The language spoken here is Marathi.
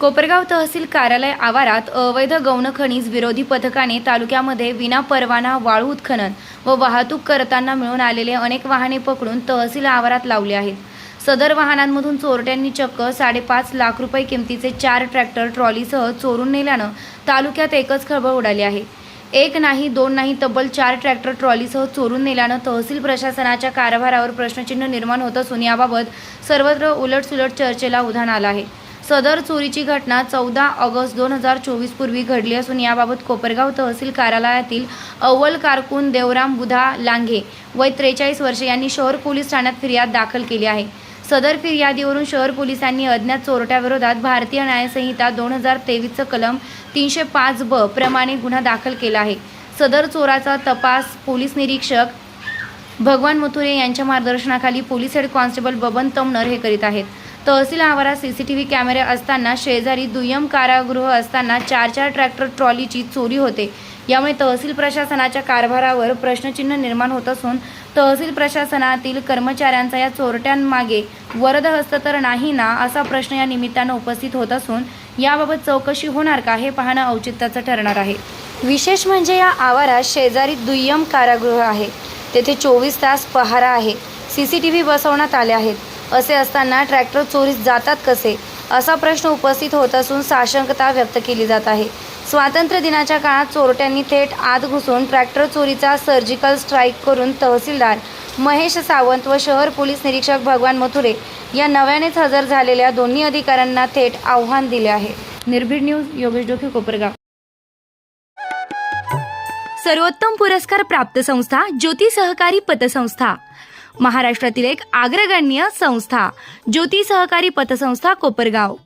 कोपरगाव तहसील कार्यालय आवारात अवैध गौण खनिज विरोधी पथकाने तालुक्यामध्ये विना परवाना वाळू उत्खनन व वाहतूक करताना मिळून आलेले अनेक वाहने पकडून तहसील आवारात लावले आहेत. सदर वाहनांमधून चोरट्यांनी चक्क साडेपाच लाख रुपये किमतीचे चार ट्रॅक्टर ट्रॉलीसह चोरून नेल्यानं तालुक्यात एकच खळबळ उडाली आहे. एक नाही दोन नाही तब्बल चार ट्रॅक्टर ट्रॉलीसह चोरून नेल्यानं तहसील प्रशासनाच्या कारभारावर प्रश्नचिन्ह निर्माण होत असून याबाबत सर्वत्र उलटसुलट चर्चेला उधाण आलं आहे. सदर चोरीची घटना चौदा ऑगस्ट दोन हजार चोवीस पूर्वी घडली असून याबाबत कोपरगाव तहसील कार्यालयातील अव्वल कारकून देवराम बुधा लांघे वय त्रेचाळीस वर्षे यांनी शहर पोलीस ठाण्यात फिर्याद दाखल केली आहे. सदर फिर्यादीवरून शहर पोलिसांनी अज्ञात चोरट्याविरोधात भारतीय न्यायसंहिता दोन हजार तेवीसचं कलम तीनशे पाच ब प्रमाणे गुन्हा दाखल केला आहे. सदर चोराचा तपास पोलीस निरीक्षक भगवान मथुरे यांच्या मार्गदर्शनाखाली police head constable Baban Tamnar हे करीत आहेत. तहसील आवारात सीसीटीव्ही कॅमेरे असताना शेजारी दुय्यम कारागृह असताना चार चार ट्रॅक्टर ट्रॉलीची चोरी होते. यामुळे तहसील प्रशासनाच्या कारभारावर प्रश्नचिन्ह निर्माण होत असून तहसील प्रशासनातील कर्मचाऱ्यांचा या चोरट्यांमागे वरद हस्त तर नाही ना असा प्रश्न या निमित्तानं उपस्थित होत असून याबाबत चौकशी होणार का हे पाहणं औचित्याचं ठरणार आहे. विशेष म्हणजे या आवारात शेजारी दुय्यम कारागृह आहे. तेथे चोवीस तास पहारा आहे. सी सी टी व्ही बसवण्यात आले आहेत. असे असताना ट्रॅक्टर चोरीस जातात कसे? असा प्रश्न उपस्थित होत असून साशंकता व्यक्त केली जात आहे. स्वातंत्र्य दिनाच्या काळात चोरट्यांनी थेट आत घुसून ट्रॅक्टर चोरीचा सर्जिकल स्ट्राईक करून तहसीलदार महेश सावंत व शहर पोलीस निरीक्षक भगवान मथुरे या नव्यानेच हजर झालेल्या दोन्ही अधिकाऱ्यांना थेट आव्हान दिले आहे. निर्भीड न्यूज योगेश डोके कोपरगाव. सर्वोत्तम पुरस्कार प्राप्त संस्था ज्योती सहकारी पतसंस्था. महाराष्ट्रातील एक अग्रगण्य संस्था ज्योती सहकारी पतसंस्था कोपरगाव.